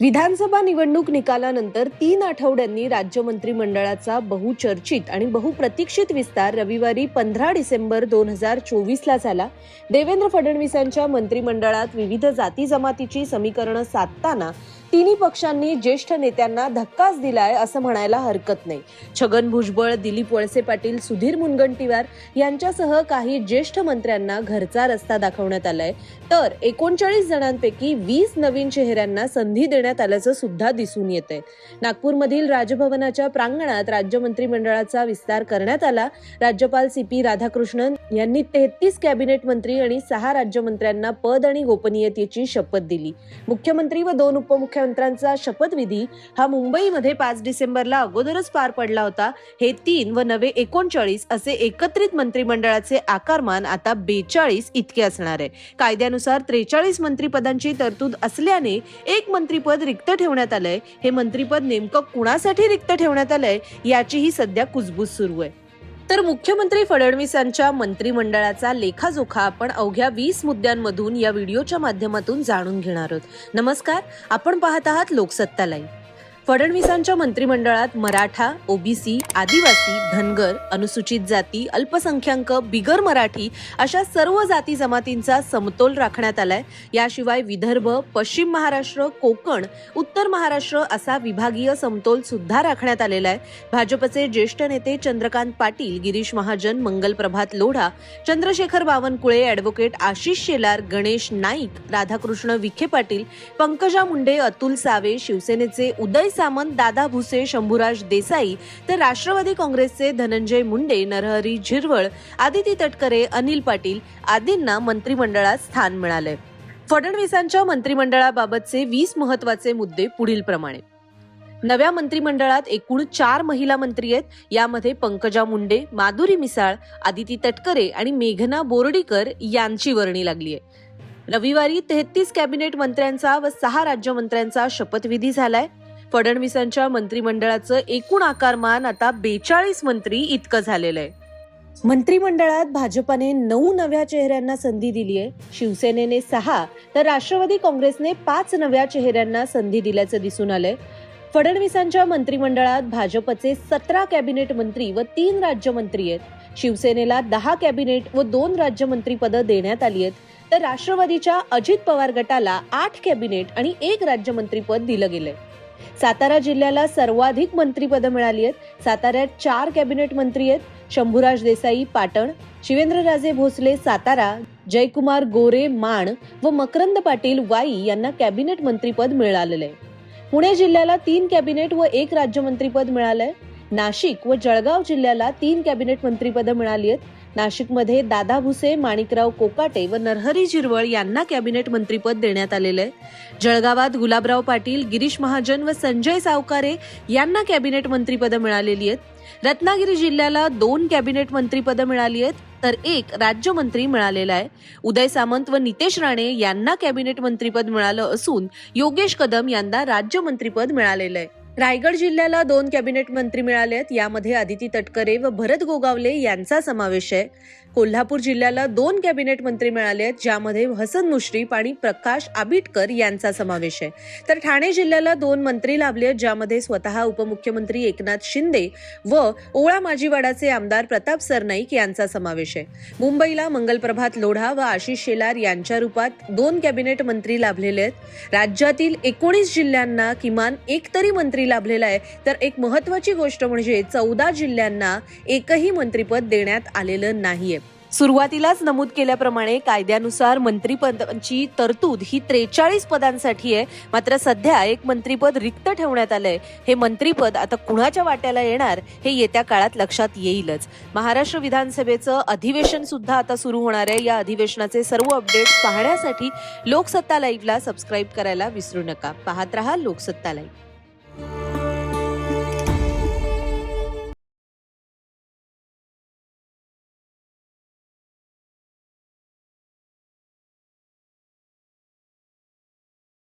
विधानसभा निवडणूक निकालानंतर तीन आठवड्यांनी राज्य मंत्रिमंडळाचा बहुचर्चित आणि बहुप्रतीक्षित विस्तार रविवारी पंधरा डिसेंबर दोन हजार चोवीसला झाला. देवेंद्र फडणवीसांच्या मंत्रिमंडळात विविध जाती जमातीची समीकरणं साधताना तिन्ही पक्षांनी ज्येष्ठ नेत्यांना धक्काच दिलाय असं म्हणायला हरकत नाही. छगन भुजबळ दिलीप वळसे पाटील सुधीर मुनगंटीवार यांच्यासह काही ज्येष्ठ मंत्र्यांना घरचा रस्ता दाखवण्यात आलाय. तर एकोणचाळीस जणांपैकी वीस नवीन चेहऱ्यांना संधी देण्यात आल्याचं सुद्धा दिसून येत आहे नागपूरमधील राजभवनाच्या प्रांगणात राज्य मंत्रिमंडळाचा विस्तार करण्यात आला. राज्यपाल सी पी राधाकृष्णन यांनी तेहतीस कॅबिनेट मंत्री आणि सहा राज्यमंत्र्यांना पद आणि गोपनीयतेची शपथ दिली. मुख्यमंत्री व दोन मुख्यमंत्र्यांचा शपथविधी हा मुंबईमध्ये पाच डिसेंबरला अगोदरच पार पडला होता. हे तीन व नवे एकोणचाळीस असे एकत्रित मंत्रिमंडळाचे आकारमान आता बेचाळीस इतके असणार आहे. कायद्यानुसार त्रेचाळीस मंत्रिपदांची तरतूद असल्याने एक मंत्रिपद रिक्त ठेवण्यात आलंय. हे मंत्रिपद नेमकं कुणासाठी रिक्त ठेवण्यात आलंय याचीही सध्या कुजबूज सुरू आहे. तर मुख्यमंत्री फडणवीसांच्या मंत्रिमंडळाचा लेखाजोखा आपण अवघ्या वीस मुद्द्यांमधून या व्हिडिओच्या माध्यमातून जाणून घेणार आहोत. नमस्कार आपण पाहत आहात लोकसत्ता लाईव्ह. फडणवीसांच्या मंत्रिमंडळात मराठा ओबीसी आदिवासी धनगर अनुसूचित जाती अल्पसंख्याक बिगर मराठी अशा सर्व जाती जमातींचा समतोल राखण्यात आलाय. याशिवाय विदर्भ पश्चिम महाराष्ट्र कोकण उत्तर महाराष्ट्र असा विभागीय समतोल सुद्धा राखण्यात आलेला आहे. भाजपचे ज्येष्ठ नेते चंद्रकांत पाटील गिरीश महाजन मंगल प्रभात लोढा चंद्रशेखर बावनकुळे ॲडव्होकेट आशिष शेलार गणेश नाईक राधाकृष्ण विखे पाटील पंकजा मुंडे अतुल सावे शिवसेनेचे उदय उदय सामंत दादा भुसे शंभूराज देसाई तर राष्ट्रवादी काँग्रेसचे धनंजय मुंडे नरहरी झिरवळ आदिती तटकरे अनिल पाटील आदींना मंत्रिमंडळात स्थान मिळालंय. फडणवीसांच्या मंत्रिमंडळाबाबतचे वीस महत्त्वाचे मुद्दे पुढील प्रमाणे नव्या मंत्रिमंडळात एकूण चार महिला मंत्री आहेत. यामध्ये पंकजा मुंडे माधुरी मिसाळ आदिती तटकरे आणि मेघना बोर्डीकर यांची वर्णी लागली आहे रविवारी तेहतीस कॅबिनेट मंत्र्यांचा व सहा राज्यमंत्र्यांचा शपथविधी झालाय. फडणवीसांच्या मंत्रिमंडळाचं एकूण आकारमान आता बेचाळीस मंत्री इतकं झालेलं आहे. मंत्रिमंडळात भाजपाने नऊ नव्या चेहऱ्यांना संधी दिली आहे. शिवसेनेने सहा तर राष्ट्रवादी काँग्रेसने पाच नव्या चेहऱ्यांना संधी दिल्याचं दिसून आलंय. फडणवीसांच्या मंत्रिमंडळात भाजपचे सतरा कॅबिनेट मंत्री व तीन राज्यमंत्री आहेत. शिवसेनेला दहा कॅबिनेट व दोन राज्यमंत्री पदं देण्यात आली आहेत. तर राष्ट्रवादीच्या अजित पवार गटाला आठ कॅबिनेट आणि एक राज्यमंत्रीपद दिलं गेलंय. सातारा जिल्ह्याला सर्वाधिक मंत्रीपदं मिळाली आहेत. साताऱ्यात चार कॅबिनेट मंत्री आहेत. शंभूराज देसाई पाटण शिवेंद्रराजे भोसले सातारा जयकुमार गोरे माण व मकरंद पाटील वाई यांना कॅबिनेट मंत्रीपद मिळालेलं आहे. पुणे जिल्ह्याला तीन कॅबिनेट व एक राज्यमंत्रीपद मिळालंय. नाशिक व जळगाव जिल्ह्याला तीन कॅबिनेट मंत्रीपदं मिळाली आहेत. नाशिकमध्ये दादा भुसे माणिकराव कोकाटे व नरहरी झिरवळ यांना कॅबिनेट मंत्रीपद देण्यात आलेलं आहे. जळगावात गुलाबराव पाटील गिरीश महाजन व संजय सावकारे यांना कॅबिनेट मंत्रीपदं मिळालेली आहेत. रत्नागिरी जिल्ह्याला दोन कॅबिनेट मंत्रीपदं मिळाली आहेत तर एक राज्यमंत्री मिळालेला आहे. उदय सामंत व नितेश राणे यांना कॅबिनेट मंत्रीपद मिळालं असून योगेश कदम यांना राज्यमंत्रीपद मिळालेलं आहे. रायगड जिल्ह्याला दोन कॅबिनेट मंत्री मिळाले आहेत. यामध्ये आदिती तटकरे व भरत गोगावले यांचा समावेश आहे. कोल्हापूर जिल्ह्याला दोन कॅबिनेट मंत्री मिळाले आहेत ज्यामध्ये हसन मुश्रीफ आणि प्रकाश आबिटकर यांचा समावेश आहे. तर ठाणे जिल्ह्याला दोन मंत्री लाभले आहेत ज्यामध्ये स्वतः उपमुख्यमंत्री एकनाथ शिंदे व ओळा माजीवाडाचे आमदार प्रताप सरनाईक यांचा समावेश आहे. मुंबईला मंगलप्रभात लोढा व आशिष शेलार यांच्या रूपात दोन कॅबिनेट मंत्री लाभलेले आहेत. राज्यातील एकोणीस जिल्ह्यांना किमान एक तरी मंत्री लाभलेला आहे. तर एक महत्वाची गोष्ट म्हणजे चौदा जिल्ह्यांना एकही मंत्रीपद देण्यात आलेलं नाहीये. सुरुवातीलाच नमूद केल्याप्रमाणे कायद्यानुसार मंत्रिपदांची तरतूद ही त्रेचाळीस पदांसाठी आहे. मात्र सध्या एक मंत्रीपद रिक्त ठेवण्यात आलंय. हे मंत्रीपद आता कुणाच्या वाट्याला येणार हे येत्या काळात लक्षात येईलच. महाराष्ट्र विधानसभेचं अधिवेशन सुद्धा आता सुरू होणार आहे. या अधिवेशनाचे सर्व अपडेट्स पाहण्यासाठी लोकसत्ता लाईव्हला सबस्क्राईब करायला विसरू नका. पाहत रहा लोकसत्ता लाईव्ह.